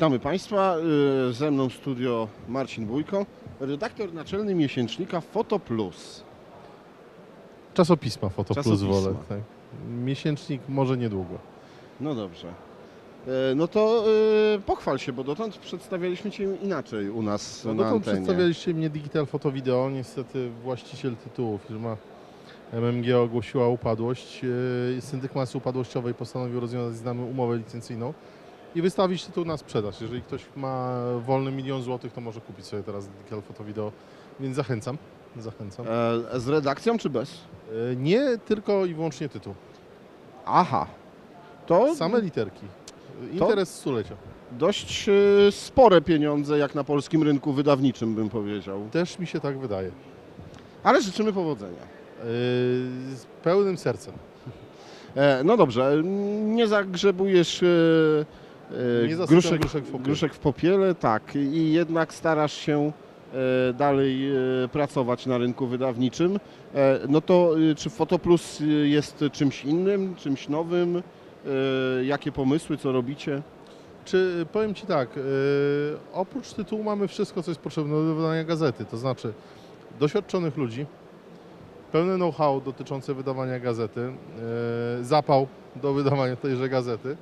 E, Witamy Państwa. E, Ze mną w studio Marcin Bójko, redaktor naczelny miesięcznika Foto Plus. Czasopisma Foto Plus Czasopisma. wolę. Tak. Miesięcznik może niedługo. No dobrze. E, No to e, pochwal się, bo dotąd przedstawialiśmy Cię inaczej u nas No na dotąd antenie. przedstawialiście mnie Digital Foto Video. Niestety właściciel tytułu, firma MMG ogłosiła upadłość. Yy, Syndyk Masy Upadłościowej postanowił rozwiązać z nami umowę licencyjną i wystawić tytuł na sprzedaż. Jeżeli ktoś ma wolny milion złotych, to może kupić sobie teraz Digital Foto Video, więc zachęcam. Zachęcam. E, Z redakcją czy bez? Yy, Nie tylko i wyłącznie tytuł. Aha. To Same literki. Interes stulecia. dość e, spore pieniądze jak na polskim rynku wydawniczym bym powiedział. Też mi się tak wydaje. Ale życzymy powodzenia. Yy, Z pełnym sercem. E, No dobrze, nie zagrzebujesz e, e, zasypiam gruszek, gruszek w popiele. gruszek w popiele, tak, i jednak starasz się e, dalej e, pracować na rynku wydawniczym. E, No to e, czy Fotoplus e, jest czymś innym, czymś nowym? E, Jakie pomysły, co robicie? Czy powiem Ci tak, oprócz tytułu mamy wszystko, co jest potrzebne do wydania gazety, to znaczy doświadczonych ludzi, pełne know-how dotyczące wydawania gazety, zapał do wydawania tejże gazety,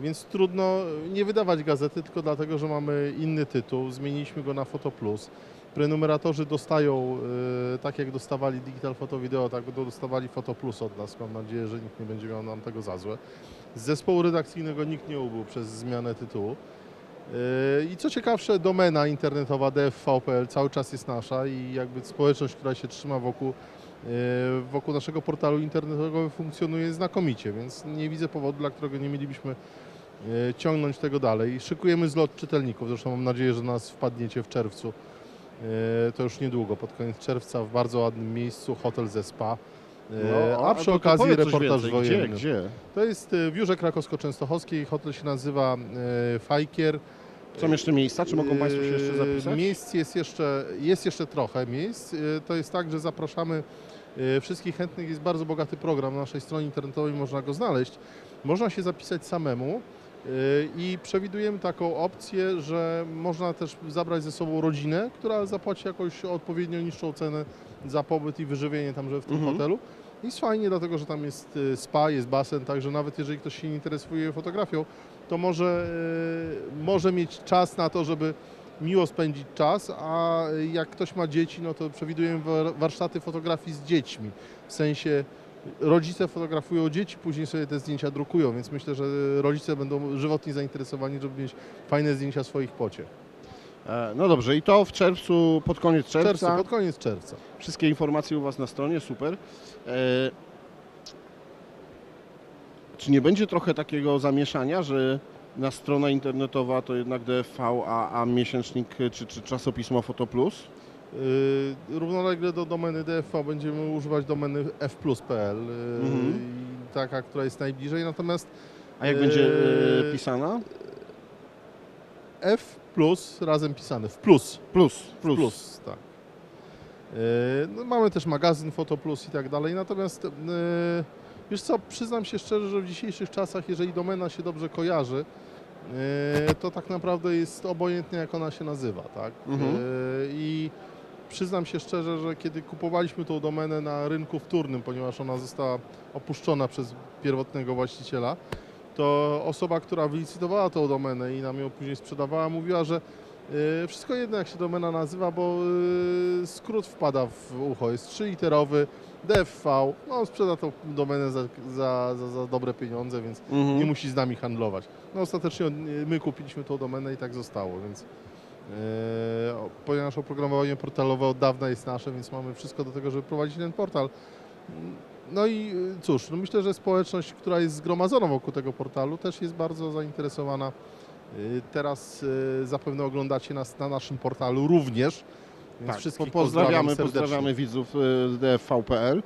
więc trudno nie wydawać gazety tylko dlatego, że mamy inny tytuł, zmieniliśmy go na Foto Plus. Prenumeratorzy dostają, yy, tak jak dostawali Digital Foto Video, tak dostawali Foto Plus od nas. Mam nadzieję, że nikt nie będzie miał nam tego za złe. Z zespołu redakcyjnego nikt nie ubył przez zmianę tytułu. Yy, I co ciekawsze, domena internetowa dfv.pl cały czas jest nasza i jakby społeczność, która się trzyma wokół, wokół naszego portalu internetowego funkcjonuje znakomicie, więc nie widzę powodu, dla którego nie mielibyśmy yy, ciągnąć tego dalej. Szykujemy zlot czytelników, zresztą mam nadzieję, że nas wpadniecie w czerwcu. Yy, To już niedługo, pod koniec czerwca w bardzo ładnym miejscu, hotel ze spa. No, a przy okazji reportaż więcej. wojenny. Gdzie, gdzie? To jest w Biurze Krakowsko-Częstochowskiej. Hotel się nazywa e, Fajkier. Są jeszcze miejsca? Czy mogą Państwo się jeszcze E, zapisać? Miejsc jest jeszcze, jest jeszcze trochę miejsc. E, To jest tak, że zapraszamy e, wszystkich chętnych. Jest bardzo bogaty program na naszej stronie internetowej, można go znaleźć. Można się zapisać samemu i przewidujemy taką opcję, że można też zabrać ze sobą rodzinę, która zapłaci jakąś odpowiednio niższą cenę za pobyt i wyżywienie tamże w tym Mhm. hotelu. I jest fajnie, dlatego że tam jest y, spa, jest basen, także nawet jeżeli ktoś się nie interesuje fotografią, to może, y, może mieć czas na to, żeby miło spędzić czas, a jak ktoś ma dzieci, no to przewidujemy war- warsztaty fotografii z dziećmi. W sensie rodzice fotografują dzieci, później sobie te zdjęcia drukują, więc myślę, że rodzice będą żywotnie zainteresowani, żeby mieć fajne zdjęcia swoich pociech. E, No dobrze, i to w czerwcu, pod koniec czerwca. czerwcu, pod koniec czerwca. Wszystkie informacje u Was na stronie, super. Czy nie będzie trochę takiego zamieszania, że na strona internetowa to jednak DFV, a, a miesięcznik czy, czy czasopismo Foto Plus? Yy, Równolegle do domeny DFV będziemy używać domeny fplus.pl, yy, Mhm. taka, która jest najbliżej, natomiast A jak będzie e, Eee, pisana? F plus razem pisane, w plus, Plus, plus. plus, tak. Yy, No, mamy też magazyn Foto Plus i tak dalej, natomiast yy, wiesz co, przyznam się szczerze, że w dzisiejszych czasach, jeżeli domena się dobrze kojarzy, yy, to tak naprawdę jest obojętnie jak ona się nazywa, tak? Mhm. Yy, I przyznam się szczerze, że kiedy kupowaliśmy tą domenę na rynku wtórnym, ponieważ ona została opuszczona przez pierwotnego właściciela, to osoba, która wylicytowała tą domenę i nam ją później sprzedawała, mówiła, że wszystko jedno jak się domena nazywa, bo y, skrót wpada w ucho. Jest trzyliterowy, DFV, no on sprzeda tą domenę za, za, za, za dobre pieniądze, więc Mhm. nie musi z nami handlować. No ostatecznie y, my kupiliśmy tą domenę i tak zostało, więc y, o- ponieważ oprogramowanie portalowe od dawna jest nasze, więc mamy wszystko do tego, żeby prowadzić ten portal. No i y, cóż, no myślę, że społeczność, która jest zgromadzona wokół tego portalu, też jest bardzo zainteresowana. Y, Teraz y, zapewne oglądacie nas na naszym portalu również. Tak, wszystkich po- pozdrawiamy, pozdrawiamy widzów z DFV.pl.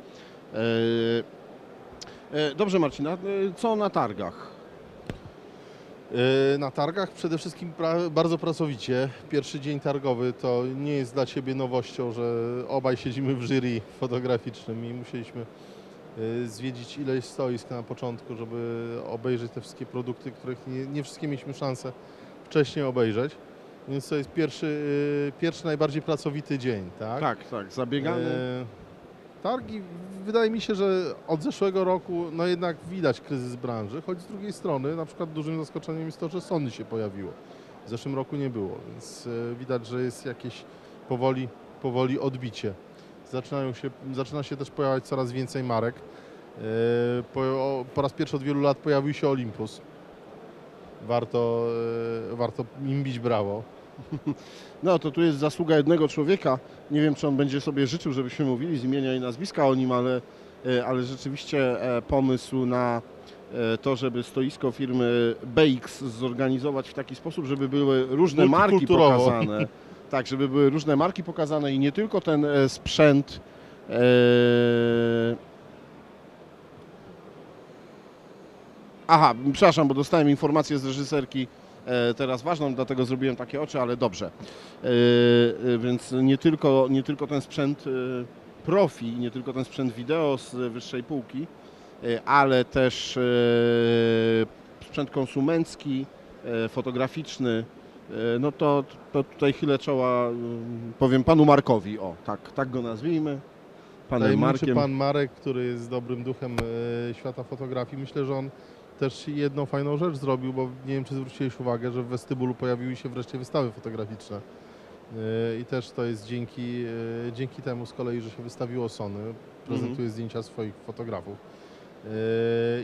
Dobrze Marcina, co na targach? Y, Na targach przede wszystkim pra bardzo pracowicie. Pierwszy dzień targowy to nie jest dla Ciebie nowością, że obaj siedzimy w jury fotograficznym i musieliśmy y, zwiedzić ileś stoisk na początku, żeby obejrzeć te wszystkie produkty, których nie, nie wszystkie mieliśmy szansę wcześniej obejrzeć. Więc to jest pierwszy, y, pierwszy najbardziej pracowity dzień, tak? Tak, tak, zabiegany. E, Targi, wydaje mi się, że od zeszłego roku no jednak widać kryzys branży, choć z drugiej strony na przykład dużym zaskoczeniem jest to, że Sony się pojawiło. W zeszłym roku nie było, więc widać, że jest jakieś powoli, powoli odbicie. Zaczynają się, zaczyna się też pojawiać coraz więcej marek. E, Po, po raz pierwszy od wielu lat pojawił się Olympus. Warto, e, warto im bić brawo. No to tu jest zasługa jednego człowieka. Nie wiem, czy on będzie sobie życzył, żebyśmy mówili z imienia i nazwiska o nim, ale, e, ale rzeczywiście pomysł na to, żeby stoisko firmy BX zorganizować w taki sposób, żeby były różne marki pokazane. Tak, żeby były różne marki pokazane i nie tylko ten e, sprzęt. e, Aha, przepraszam, bo dostałem informację z reżyserki e, teraz ważną, dlatego zrobiłem takie oczy, ale dobrze. Więc nie tylko, nie tylko ten sprzęt profi, nie tylko ten sprzęt wideo z wyższej półki, ale też sprzęt konsumencki, fotograficzny. E, No to, to tutaj chylę czoła, mm, powiem panu Markowi, o tak, tak go nazwijmy, panem Tajemniczy Markiem. pan Marek, który jest dobrym duchem e, świata fotografii. Myślę, że on też jedną fajną rzecz zrobił, bo nie wiem, czy zwróciłeś uwagę, że w westybulu pojawiły się wreszcie wystawy fotograficzne. E, I też to jest dzięki, dzięki temu z kolei, że się wystawiło Sony. Prezentuje zdjęcia swoich fotografów. E,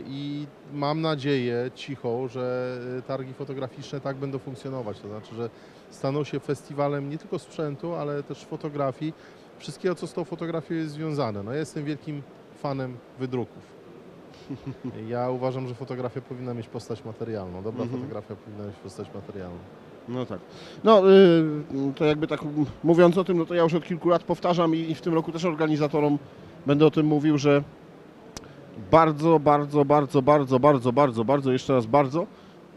I mam nadzieję, cicho, że e, targi fotograficzne tak będą funkcjonować. To znaczy, że staną się festiwalem nie tylko sprzętu, ale też fotografii, wszystkiego, co z tą fotografią jest związane. No, ja jestem wielkim fanem wydruków. Ja uważam, że fotografia powinna mieć postać materialną. Dobra Mhm. fotografia powinna mieć postać materialną. No tak. No y, to jakby tak mówiąc o tym, no to ja już od kilku lat powtarzam i w tym roku też organizatorom będę o tym mówił, że bardzo, bardzo, bardzo, bardzo, bardzo, bardzo, bardzo, jeszcze raz bardzo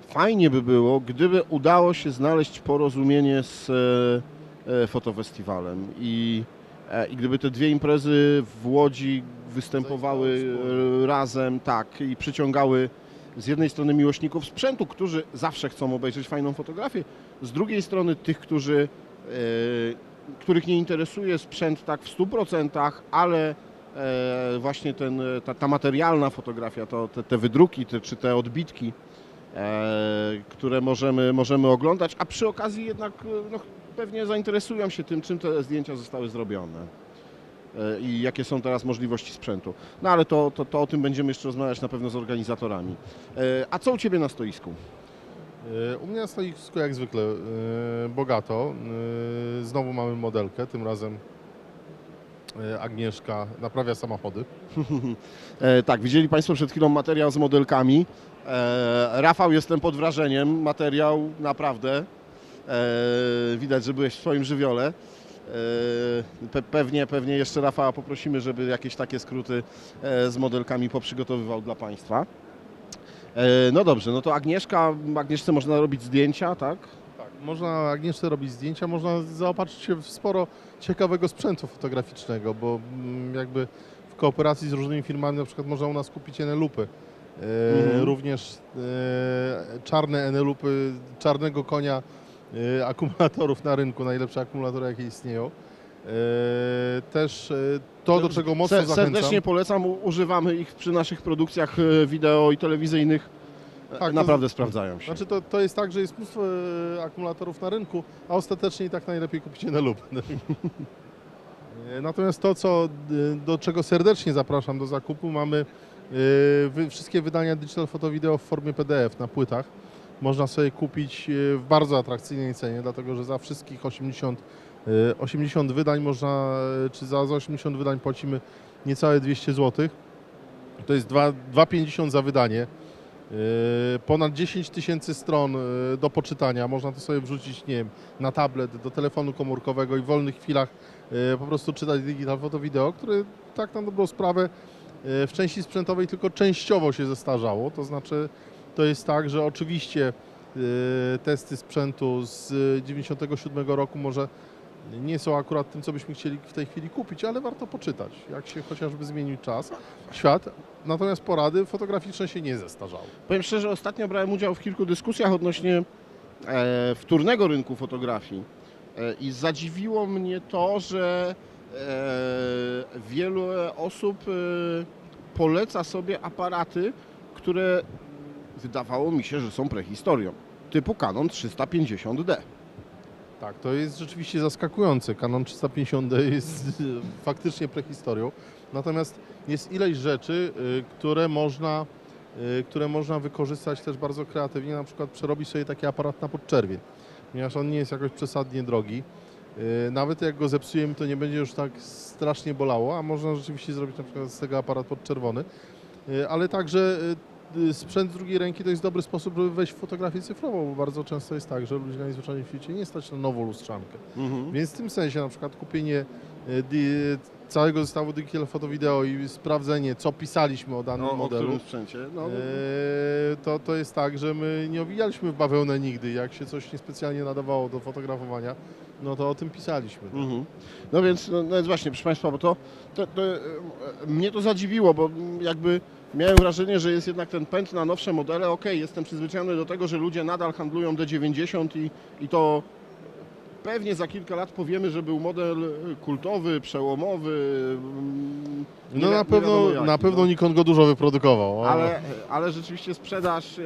fajnie by było, gdyby udało się znaleźć porozumienie z e, e, fotofestiwalem i, e, i gdyby te dwie imprezy w Łodzi występowały razem, tak, i przyciągały z jednej strony miłośników sprzętu, którzy zawsze chcą obejrzeć fajną fotografię, z drugiej strony tych, którzy, których nie interesuje sprzęt tak w 100%, ale właśnie ten, ta, ta materialna fotografia, to, te, te wydruki te, czy te odbitki, e, które możemy, możemy oglądać, a przy okazji jednak e, no, pewnie zainteresują się tym, czym te zdjęcia zostały zrobione e, i jakie są teraz możliwości sprzętu. No ale to, to, to o tym będziemy jeszcze rozmawiać na pewno z organizatorami. E, A co u Ciebie na stoisku? E, U mnie na stoisku jak zwykle e, bogato. E, Znowu mamy modelkę, tym razem e, Agnieszka naprawia samochody. E, tak, widzieli Państwo przed chwilą materiał z modelkami. E, Rafał, jestem pod wrażeniem. Materiał naprawdę. E, widać, że byłeś w swoim żywiole. E, pe, pewnie, pewnie jeszcze Rafała poprosimy, żeby jakieś takie skróty e, z modelkami poprzygotowywał dla Państwa. E, no dobrze, no to Agnieszka, Agnieszce można robić zdjęcia, tak? Można Agnieszce robić zdjęcia, można zaopatrzyć się w sporo ciekawego sprzętu fotograficznego, bo mm, jakby w kooperacji z różnymi firmami na przykład można u nas kupić enelupy. E, Mhm. Również e, czarne enelupy, czarnego konia e, akumulatorów na rynku, najlepsze akumulatory jakie istnieją. Też to, do czego mocno Se- zachęcam. Serdecznie polecam, używamy ich przy naszych produkcjach wideo i telewizyjnych. E, Tak, to- Naprawdę sprawdzają się. Znaczy to, to jest tak, że jest mnóstwo e, akumulatorów na rynku, a ostatecznie i tak najlepiej kupić na lub. Natomiast to, co, e, do czego serdecznie zapraszam do zakupu, mamy e, wszystkie wydania digital foto wideo w formie PDF na płytach. Można sobie kupić e, w bardzo atrakcyjnej cenie, dlatego że za wszystkich 80, e, 80 wydań można, e, czy za, za 80 wydań płacimy niecałe 200 zł. To jest dwa- 2,50 za wydanie. Yy, Ponad 10 tysięcy stron yy, do poczytania. Można to sobie wrzucić, nie wiem, na tablet, do telefonu komórkowego i w wolnych chwilach yy, po prostu czytać digital foto wideo, które tak na dobrą sprawę w części sprzętowej tylko częściowo się zestarzało. To znaczy, to jest tak, że oczywiście testy sprzętu z 97 roku może nie są akurat tym, co byśmy chcieli w tej chwili kupić, ale warto poczytać, jak się chociażby zmienił czas, świat. Natomiast porady fotograficzne się nie zestarzały. Powiem szczerze, ostatnio brałem udział w kilku dyskusjach odnośnie e, wtórnego rynku fotografii. E, I zadziwiło mnie to, że e, wielu osób e, poleca sobie aparaty, które wydawało mi się, że są prehistorią, typu Canon 350D. Tak, to jest rzeczywiście zaskakujące. Canon 350D jest faktycznie prehistorią. Natomiast jest ileś rzeczy, y, które można, y, które można wykorzystać też bardzo kreatywnie. Na przykład przerobić sobie taki aparat na podczerwień, ponieważ on nie jest jakoś przesadnie drogi. Y, Nawet jak go zepsujemy, to nie będzie już tak strasznie bolało, a można rzeczywiście zrobić na przykład z tego aparat podczerwony. Ale także sprzęt z drugiej ręki to jest dobry sposób, żeby wejść w fotografię cyfrową, bo bardzo często jest tak, że ludzi najzwyczajniej w świecie nie stać na nową lustrzankę. Więc w tym sensie na przykład kupienie di, całego zestawu Digital Photo Video i sprawdzenie, co pisaliśmy o danym No, o modelu, którym sprzęcie? No, e, to, to jest tak, że my nie owijaliśmy w bawełnę nigdy. Jak się coś niespecjalnie nadawało do fotografowania, no to o tym pisaliśmy. Mhm. No więc, no, no więc właśnie, proszę Państwa, bo to, to, to e, mnie to zadziwiło, bo jakby miałem wrażenie, że jest jednak ten pęd na nowsze modele. Okej, jestem przyzwyczajony do tego, że ludzie nadal handlują D90 i, i to pewnie za kilka lat powiemy, że był model kultowy, przełomowy. mm, No na pewno, jaki, na pewno no. Nikon go dużo wyprodukował. o. Ale, ale rzeczywiście sprzedaż e,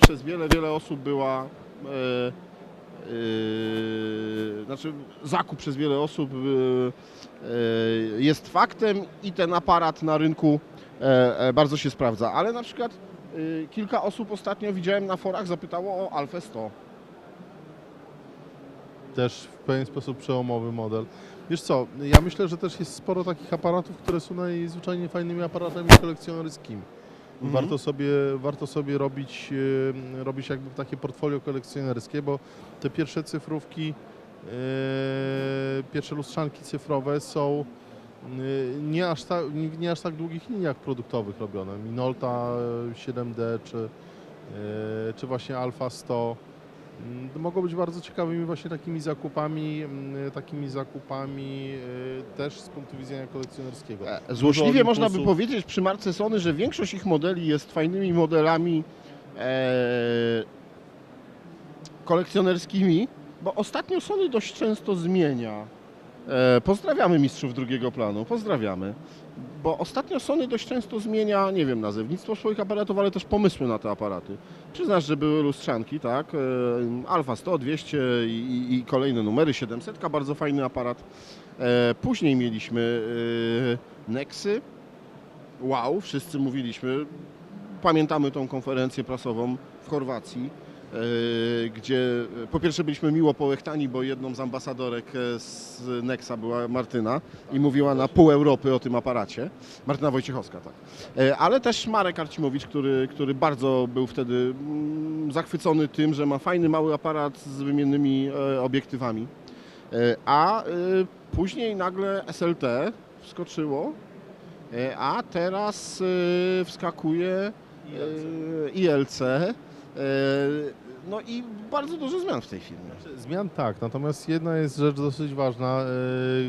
przez wiele, wiele osób była. E, e, znaczy, zakup przez wiele osób e, e, jest faktem i ten aparat na rynku bardzo się sprawdza. Ale na przykład e, kilka osób ostatnio widziałem na forach zapytało o Alfę 100. też w pewien sposób przełomowy model. Wiesz co, ja myślę, że też jest sporo takich aparatów, które są najzwyczajniej fajnymi aparatami kolekcjonerskimi. Mhm. Warto sobie, warto sobie robić, e, robić jakby takie portfolio kolekcjonerskie, bo te pierwsze cyfrówki, e, pierwsze lustrzanki cyfrowe są e, nie aż, ta, nie, aż tak długich liniach produktowych robione. Minolta e, 7D czy, e, czy właśnie Alpha 100 mm, mogą być bardzo ciekawymi właśnie takimi zakupami, mm, takimi zakupami też z punktu widzenia kolekcjonerskiego. E, Złośliwie można by powiedzieć przy marce Sony, że większość ich modeli jest fajnymi modelami e, kolekcjonerskimi, bo ostatnio Sony dość często zmienia. E, pozdrawiamy mistrzów drugiego planu, pozdrawiamy. Bo ostatnio Sony dość często zmienia, nie wiem, nazewnictwo swoich aparatów, ale też pomysły na te aparaty. Przyznasz, że były lustrzanki, tak? E, Alfa 100, 200 i, i- kolejne numery, 700, bardzo fajny aparat. E, później mieliśmy Nexy. Wow, wszyscy mówiliśmy. Pamiętamy tą konferencję prasową w Chorwacji, gdzie e, po pierwsze byliśmy miło połechtani, bo jedną z ambasadorek e, z Nexa była Martyna i mówiła na pół Europy o tym aparacie. Martyna Wojciechowska, tak. E, Ale też Marek Arcimowicz, który, który bardzo był wtedy mm, zachwycony tym, że ma fajny mały aparat z wymiennymi e, obiektywami. E, A e, później nagle SLT wskoczyło, e, a teraz e, wskakuje e, ILC. No i bardzo dużo zmian w tej firmie. Zmian tak, natomiast jedna jest rzecz dosyć ważna.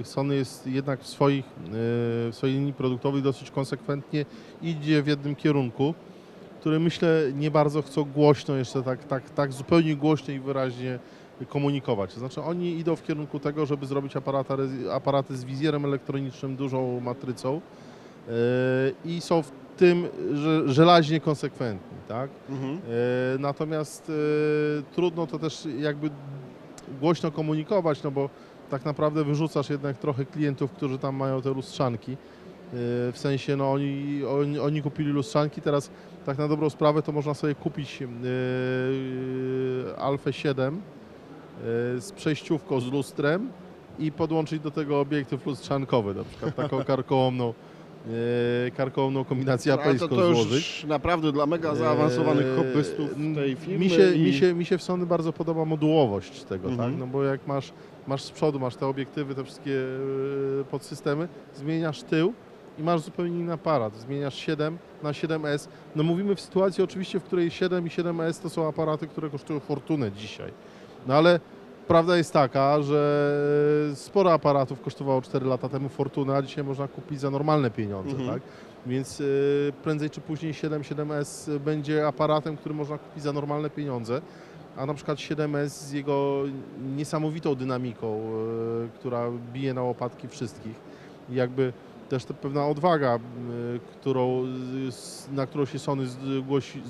e, Sony jest jednak w, swoich, e, w swojej linii produktowej dosyć konsekwentnie idzie w jednym kierunku, który myślę nie bardzo chcą głośno jeszcze tak, tak, tak zupełnie głośno i wyraźnie komunikować. Znaczy oni idą w kierunku tego, żeby zrobić aparata, aparaty z wizjerem elektronicznym, dużą matrycą e, i są w tym że, żelaźnie konsekwentni, tak? Mhm. E, Natomiast e, trudno to też jakby głośno komunikować, no bo tak naprawdę wyrzucasz jednak trochę klientów, którzy tam mają te lustrzanki. E, W sensie, no oni, oni, oni kupili lustrzanki, teraz tak na dobrą sprawę to można sobie kupić e, Alfę 7 e, z przejściówką, z lustrem i podłączyć do tego obiektyw lustrzankowy, na przykład taką karkołomną, karkołomną kombinację Ale to, to złożyć. już naprawdę dla mega zaawansowanych Eee, hobbystów tej firmy. Mi się, i... mi, się, mi się w Sony bardzo podoba modułowość tego, Mhm. tak? No bo jak masz, masz z przodu, masz te obiektywy, te wszystkie e, podsystemy, zmieniasz tył i masz zupełnie inny aparat. Zmieniasz 7 na 7S. No mówimy w sytuacji oczywiście, w której 7 i 7S to są aparaty, które kosztują fortunę dzisiaj. No ale prawda jest taka, że sporo aparatów kosztowało 4 lata temu fortunę, a dzisiaj można kupić za normalne pieniądze, Mhm. tak? Więc y, prędzej czy później 7, 7S będzie aparatem, który można kupić za normalne pieniądze. a na przykład 7S z jego niesamowitą dynamiką, e, która bije na łopatki wszystkich. Jakby też pewna odwaga, którą, na którą się Sony zgłosi,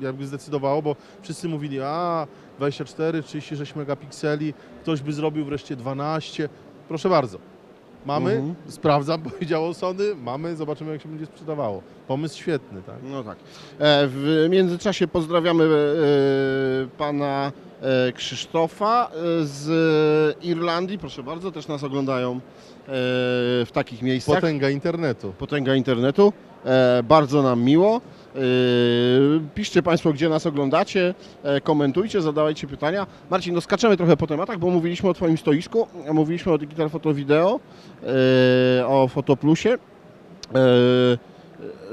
jakby zdecydowało, bo wszyscy mówili, a 24, 36 megapikseli, ktoś by zrobił wreszcie 12. Proszę bardzo. Mamy, Mhm. sprawdzam, powiedziało Sony, mamy, zobaczymy jak się będzie sprzedawało. Pomysł świetny, tak? No tak. E, W międzyczasie pozdrawiamy e, pana e, Krzysztofa z Irlandii. Proszę bardzo, też nas oglądają w takich miejscach. Potęga internetu. Potęga internetu. E, Bardzo nam miło. E, Piszcie Państwo, gdzie nas oglądacie, e, komentujcie, zadawajcie pytania. Marcin, no skaczemy trochę po tematach, bo mówiliśmy o Twoim stoisku, mówiliśmy o Digital Photo Video, e, o Fotoplusie.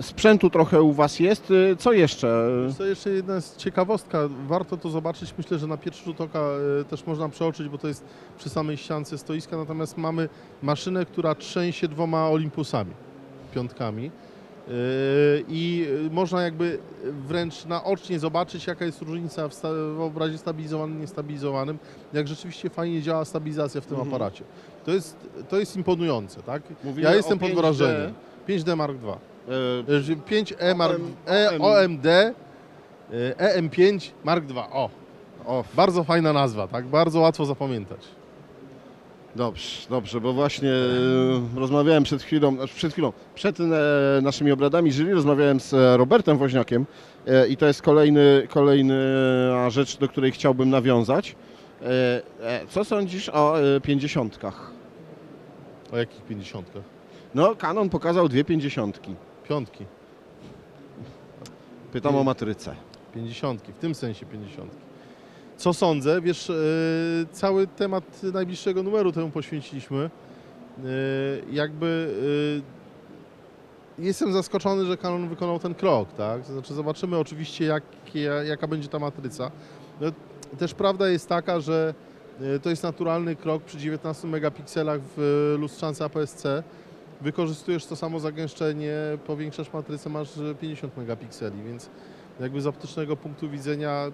Sprzętu trochę u Was jest. E, Co jeszcze? To jeszcze jedna jest ciekawostka, warto to zobaczyć, myślę, że na pierwszy rzut oka e, też można przeoczyć, bo to jest przy samej ściance stoiska, natomiast mamy maszynę, która trzęsie dwoma Olympusami, piątkami E, i można jakby wręcz naocznie zobaczyć, jaka jest różnica w, sta- w obrazie stabilizowanym i niestabilizowanym, jak rzeczywiście fajnie działa stabilizacja w tym Mhm. aparacie. To jest, to jest imponujące, tak? Mówimy Ja jestem pod 5D. wrażeniem. 5D Mark II. E, E, że 5E Mark, e, OMD e, EM5 Mark II. O, O, bardzo fajna nazwa, tak? Bardzo łatwo zapamiętać. Dobrze, dobrze, bo właśnie e, rozmawiałem przed chwilą, znaczy przed chwilą, przed e, naszymi obradami jury rozmawiałem z e, Robertem Woźniakiem e, i to jest kolejny, kolejna rzecz, do której chciałbym nawiązać. E, e, co sądzisz o e, pięćdziesiątkach? O jakich 50? No, Canon pokazał dwie pięćdziesiątki. Piątki. Pytam o matrycę. 50, w tym sensie 50. Co sądzę? Wiesz, e, cały temat najbliższego numeru temu poświęciliśmy. E, jakby e, jestem zaskoczony, że Canon wykonał ten krok, tak? To znaczy zobaczymy oczywiście, jakie, jaka będzie ta matryca. No, też prawda jest taka, że to jest naturalny krok przy 19 megapikselach w lustrzance APS-C. Wykorzystujesz to samo zagęszczenie, powiększasz matrycę, masz 50 megapikseli, więc jakby z optycznego punktu widzenia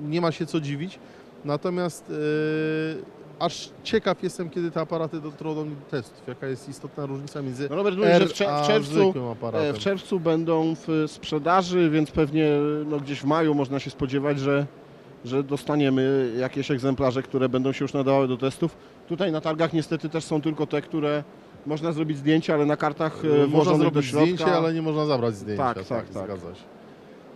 nie ma się co dziwić. Natomiast e, aż ciekaw jestem, kiedy te aparaty dotrą do testów. Jaka jest istotna różnica między No, Robert mówi, że w, w czerwcu E. W czerwcu będą w sprzedaży, więc pewnie no, gdzieś w maju można się spodziewać, że, że dostaniemy jakieś egzemplarze, które będą się już nadawały do testów. Tutaj na targach niestety też są tylko te, które można zrobić zdjęcia, ale na kartach e, Można zrobić zdjęcie, ale nie można zabrać zdjęcia. Tak, tak, tak. Zgadza się.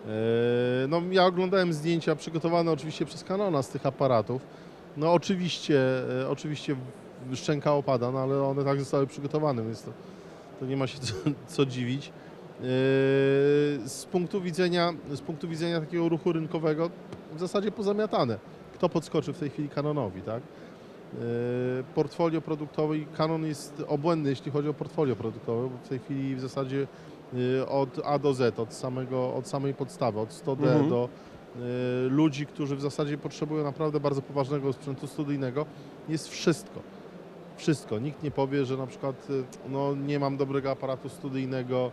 E, No, ja oglądałem zdjęcia przygotowane oczywiście przez Canona z tych aparatów. No oczywiście, e, oczywiście szczęka opada, no ale one tak zostały przygotowane, więc to, to nie ma się co, co dziwić. Z punktu, widzenia, z punktu widzenia takiego ruchu rynkowego w zasadzie pozamiatane. Kto podskoczy w tej chwili Canonowi, tak? E, Portfolio produktowe i Canon jest obłędny, jeśli chodzi o portfolio produktowe, bo w tej chwili w zasadzie y, od A do Z, od, samego, od samej podstawy, od 100D Mhm. do y, ludzi, którzy w zasadzie potrzebują naprawdę bardzo poważnego sprzętu studyjnego, jest wszystko. Wszystko. Nikt nie powie, że na przykład no, nie mam dobrego aparatu studyjnego,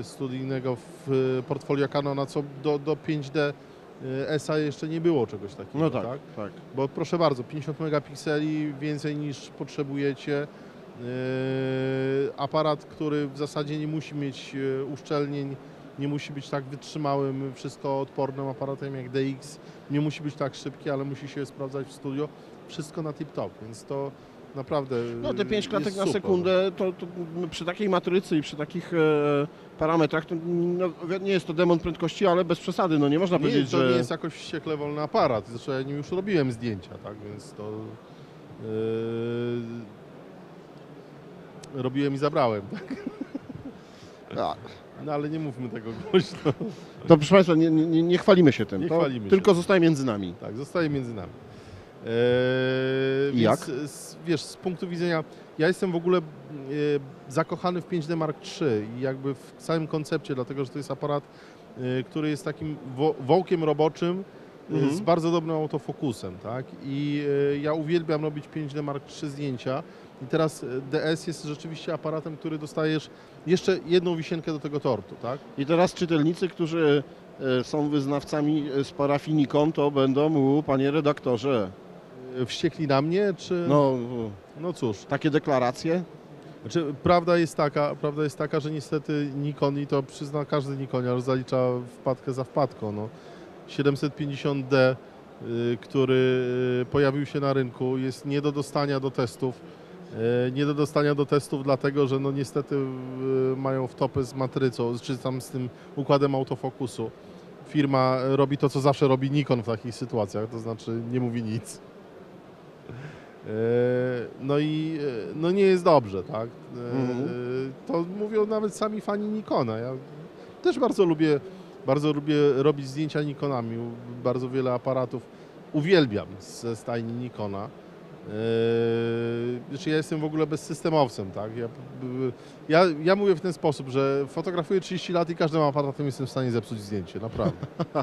y, studyjnego w portfolio Canona, co do, do 5D y, ESA jeszcze nie było czegoś takiego. No tak, tak. Bo proszę bardzo, 50 megapikseli więcej niż potrzebujecie. Yy, aparat, który w zasadzie nie musi mieć yy, uszczelnień, nie musi być tak wytrzymałym, wszystko odpornym aparatem jak DX, nie musi być tak szybki, ale musi się sprawdzać w studio. Wszystko na tip-top, więc to naprawdę No te 5 klatek na sekundę, to, to przy takiej matrycy i przy takich e, parametrach, to no, nie jest to demon prędkości, ale bez przesady, no nie można Nie, powiedzieć, to że... nie jest jakoś wściekle wolny aparat, zresztą ja nim już robiłem zdjęcia, tak, więc to yy, robiłem i zabrałem. Tak. No ale nie mówmy tego głośno. To proszę Państwa, nie, nie, nie chwalimy się tym. Nie to chwalimy się. tylko zostaje między nami. Tak, zostaje między nami. Eee, jak? z, wiesz, z punktu widzenia, ja jestem w ogóle e, zakochany w 5D Mark III i jakby w całym koncepcie, dlatego że to jest aparat, e, który jest takim wo, wołkiem roboczym e, Mhm. z bardzo dobrym autofokusem, tak? I e, ja uwielbiam robić 5D Mark III zdjęcia i teraz e, DS jest rzeczywiście aparatem, który dostajesz jeszcze jedną wisienkę do tego tortu, tak? I teraz czytelnicy, którzy są wyznawcami z parafii Nikon, to będą mu, panie redaktorze, Wściekli na mnie, czy... no no cóż, takie deklaracje? Znaczy, prawda jest taka, prawda jest taka, że niestety Nikon i to przyzna każdy Nikoniarz zalicza wpadkę za wpadką. No. 750D, y, który y, pojawił się na rynku, jest nie do dostania do testów. Y, Nie do dostania do testów, dlatego że no niestety mają wtopy z matrycą, czy tam z tym układem autofokusu. Firma robi to, co zawsze robi Nikon w takich sytuacjach, to znaczy nie mówi nic. E, No i e, no nie jest dobrze, tak? E, Mhm. To mówią nawet sami fani Nikona. Ja też bardzo lubię, bardzo lubię robić zdjęcia Nikonami. Bardzo wiele aparatów uwielbiam ze stajni Nikona. Znaczy ja jestem w ogóle bezsystemowcem, tak? Ja, ja, ja mówię w ten sposób, że fotografuję 30 lat i każdym aparatem jestem w stanie zepsuć zdjęcie, naprawdę.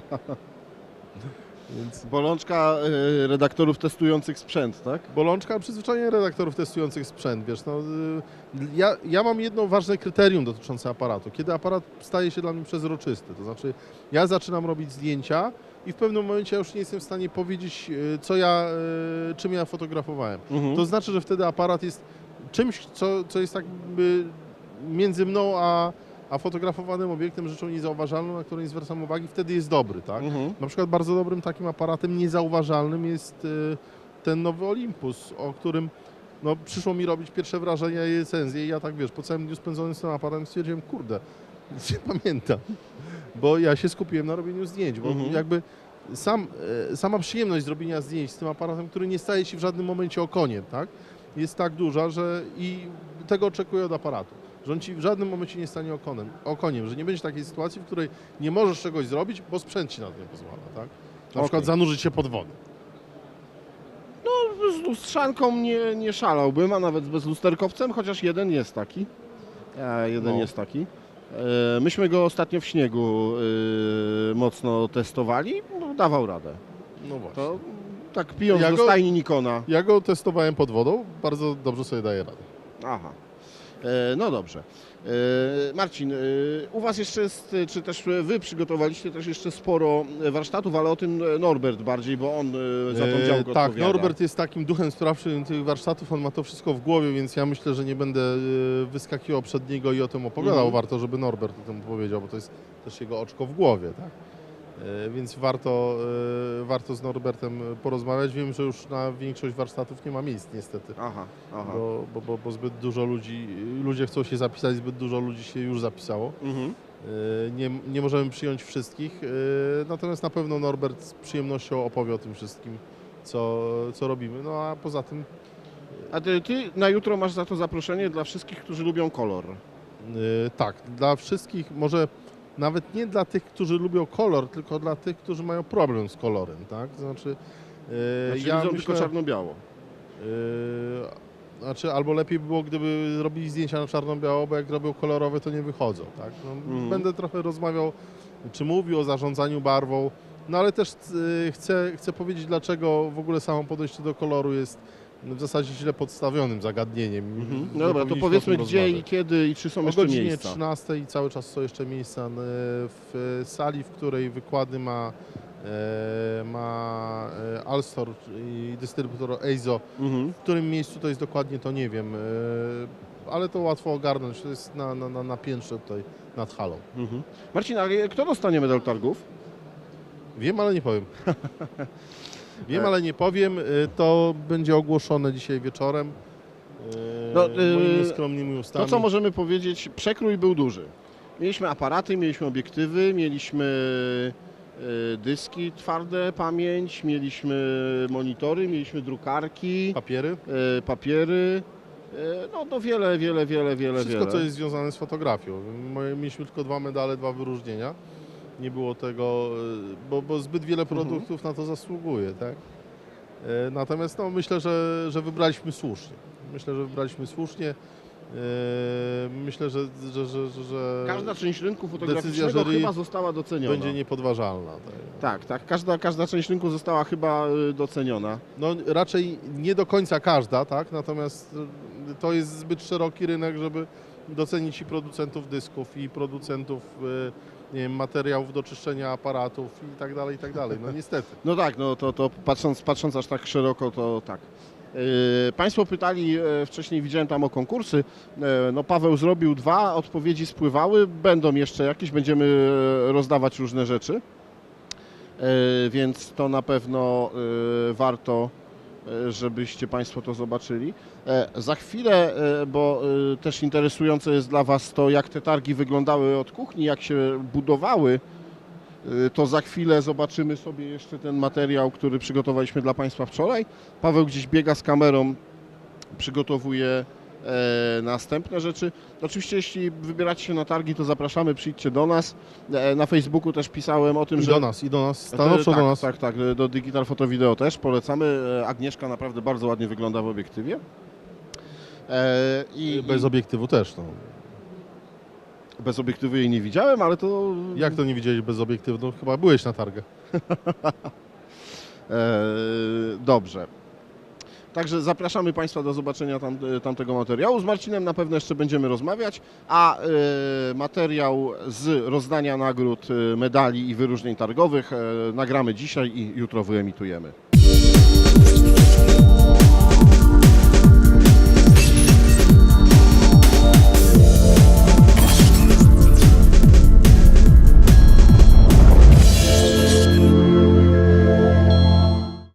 Więc Bolączka e, redaktorów testujących sprzęt, tak? bolączka przyzwyczajenia redaktorów testujących sprzęt, wiesz, no, y, ja, ja mam jedno ważne kryterium dotyczące aparatu, kiedy aparat staje się dla mnie przezroczysty, to znaczy ja zaczynam robić zdjęcia i w pewnym momencie ja już nie jestem w stanie powiedzieć, y, co ja, y, czym ja fotografowałem. Mhm. To znaczy, że wtedy aparat jest czymś, co, co jest tak jakby między mną a, a fotografowanym obiektem rzeczą niezauważalną, na którą nie zwracam uwagi, wtedy jest dobry, tak? Mhm. Na przykład bardzo dobrym takim aparatem niezauważalnym jest y, ten nowy Olympus, o którym no, przyszło mi robić pierwsze wrażenia i recenzje i ja tak wiesz, po całym dniu spędzonym z tym aparatem stwierdziłem, kurde, nic nie pamiętam, bo ja się skupiłem na robieniu zdjęć, bo Mhm. jakby sam, e, sama przyjemność zrobienia zdjęć z tym aparatem, który nie staje się w żadnym momencie okoniem, tak, jest tak duża, że i tego oczekuję od aparatu. Że on ci w żadnym momencie nie stanie okonem, okoniem, że nie będzie takiej sytuacji, w której nie możesz czegoś zrobić, bo sprzęt ci na to nie pozwala, tak? Na Okej. przykład zanurzyć się pod wodę. Z lustrzanką nie, nie szalałbym, a nawet z bezlusterkowcem, chociaż jeden jest taki. E, jeden No. jest taki. E, myśmy go ostatnio w śniegu e, mocno testowali, no, dawał radę. No właśnie. To tak pijąc Ja do go- stajni Nikona. Ja go testowałem pod wodą, bardzo dobrze sobie daje radę. Aha. E, no dobrze. E, Marcin, e, u Was jeszcze jest, czy też Wy przygotowaliście też jeszcze sporo warsztatów, ale o tym Norbert bardziej, bo on za tą działkę Tak, odpowiada. Norbert jest takim duchem sprawczym tych warsztatów, on ma to wszystko w głowie, więc ja myślę, że nie będę wyskakiwał przed niego i o tym opowiadał. Mhm. Warto, żeby Norbert o tym powiedział, bo to jest też jego oczko w głowie, tak? E, Więc warto, e, warto z Norbertem porozmawiać. Wiem, że już na większość warsztatów nie ma miejsc niestety, Aha, aha. bo, bo, bo, bo zbyt dużo ludzi, ludzie chcą się zapisać, zbyt dużo ludzi się już zapisało. Mhm. E, Nie, nie możemy przyjąć wszystkich, natomiast na pewno Norbert z przyjemnością opowie o tym wszystkim, co, co robimy. No a poza tym A ty, ty na jutro masz za to zaproszenie dla wszystkich, którzy lubią kolor. tak, dla wszystkich, może nawet nie dla tych, którzy lubią kolor, tylko dla tych, którzy mają problem z kolorem, tak? To znaczy, e, Znaczy ja myślę, tylko czarno-biało. e, znaczy, albo lepiej by było, gdyby robili zdjęcia na czarno-biało, bo jak robią kolorowe, to nie wychodzą, tak? No, Mhm. Będę trochę rozmawiał, czy mówił o zarządzaniu barwą, no ale też e, chcę, chcę powiedzieć, dlaczego w ogóle samo podejście do koloru jest w zasadzie źle podstawionym zagadnieniem. Mhm. No dobra, to powiedzmy gdzie i kiedy i czy są O jeszcze godzinie miejsca. 13 i cały czas są jeszcze miejsca e, w sali, w której wykłady ma, e, ma e, Alstor i dystrybutor EIZO. Mhm. W którym miejscu to jest dokładnie, to nie wiem, e, ale to łatwo ogarnąć. To jest na, na, na, na piętrze tutaj nad halą. Mhm. Marcin, a kto dostanie medal targów? Wiem, ale nie powiem. Wiem, ale nie powiem. E, To będzie ogłoszone dzisiaj wieczorem. E, No, moimi skromnymi To ustami. co możemy powiedzieć, przekrój był duży. Mieliśmy aparaty, mieliśmy obiektywy, mieliśmy dyski twarde, pamięć, mieliśmy monitory, mieliśmy drukarki, Papiery. papiery. No to wiele, wiele, wiele, wiele, Wszystko, wiele. co jest związane z fotografią. My mieliśmy tylko dwa medale, dwa wyróżnienia. Nie było tego, e, bo, bo zbyt wiele Mhm. produktów na to zasługuje, tak? E, Natomiast no, myślę, że, że wybraliśmy słusznie. Myślę, że wybraliśmy słusznie. E, Myślę, że, że, że, że, Każda część rynku fotograficznego chyba została doceniona. będzie niepodważalna. Tak. Tak, tak. Każda, każda część rynku została chyba e, doceniona. No raczej nie do końca każda, tak? Natomiast y, to jest zbyt szeroki rynek, żeby docenić i producentów dysków, i producentów nie wiem, materiałów do czyszczenia aparatów i tak dalej, i tak dalej. No niestety. No tak, no to, to patrząc, patrząc aż tak szeroko, to tak. Yy, Państwo pytali, e, wcześniej widziałem tam o konkursy, E, no Paweł zrobił dwa, odpowiedzi spływały, będą jeszcze jakieś, będziemy e, rozdawać różne rzeczy, E, więc to na pewno e, warto, e, żebyście Państwo to zobaczyli. E, Za chwilę, e, bo e, też interesujące jest dla Was to, jak te targi wyglądały od kuchni, jak się budowały, to za chwilę zobaczymy sobie jeszcze ten materiał, który przygotowaliśmy dla Państwa wczoraj. Paweł gdzieś biega z kamerą, przygotowuje e, następne rzeczy. Oczywiście jeśli wybieracie się na targi, to zapraszamy, przyjdźcie do nas. E, na Facebooku też pisałem o tym, I że... do nas, i do nas, stanowczo tak, do nas. Tak, tak, do Digital Photo Video też polecamy. E, Agnieszka naprawdę bardzo ładnie wygląda w obiektywie. E, i, Bez i obiektywu też. No. bez obiektywu jej nie widziałem, ale to... Jak to nie widziałeś bez obiektywu? No, chyba byłeś na targach. E, Dobrze. Także zapraszamy Państwa do zobaczenia tam, tamtego materiału. Z Marcinem na pewno jeszcze będziemy rozmawiać, a e, materiał z rozdania nagród, e, medali i wyróżnień targowych e, nagramy dzisiaj i jutro wyemitujemy.